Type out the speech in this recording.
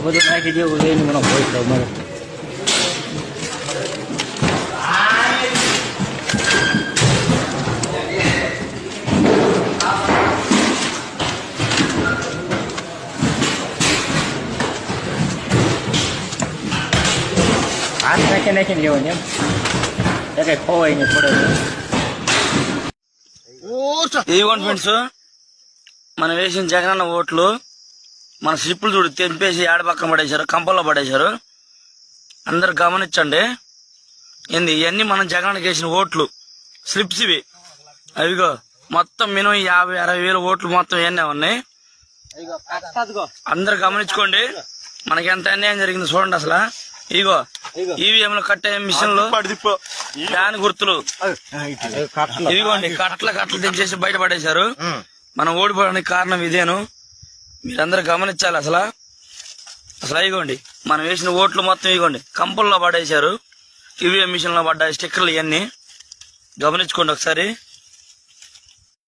આ બધું નાખી દેવું છે એની મને ભોય તો મારે હાથ નાખી નાખીને લેવાની એમ એ કઈ ખોવાય નહીં પડે ఇదిగోండి ఫ్రెండ్స్ మనం వేసిన జగనన్న ఓట్లు మన స్లిప్పులు చూడు తెంపేసి ఆడ పక్కన పడేశారు కంపల్లో పడేశారు. అందరు గమనించండి. ఏంది ఇవన్నీ మనం జగనన్నకి వేసిన ఓట్లు. స్లిప్స్ ఇవి. అవిగో మొత్తం మినిమం యాభై అరవై వేల ఓట్లు మొత్తం ఇవన్నీ ఉన్నాయి. అందరు గమనించుకోండి. మనకి ఎంత అన్యాయం జరిగింది చూడండి అసలు. ఇగో ఈవీఎం లో కట్టే మిషన్లు ఫ్యాన్ గుర్తులు. ఇదిగోండి కట్టలు కట్టలు తెచ్చేసి బయట పడేశారు. మనం ఓడిపోవడానికి కారణం ఇదేను. మీరందరూ గమనించాలి అసలు. అసలు ఇగోండి మనం వేసిన ఓట్లు మొత్తం ఇగోండి. కంపల్లో పడేశారు ఈవీఎం మిషన్లో పడ్డాయి స్టిక్కర్లు ఇవన్నీ. గమనించుకోండి ఒకసారి.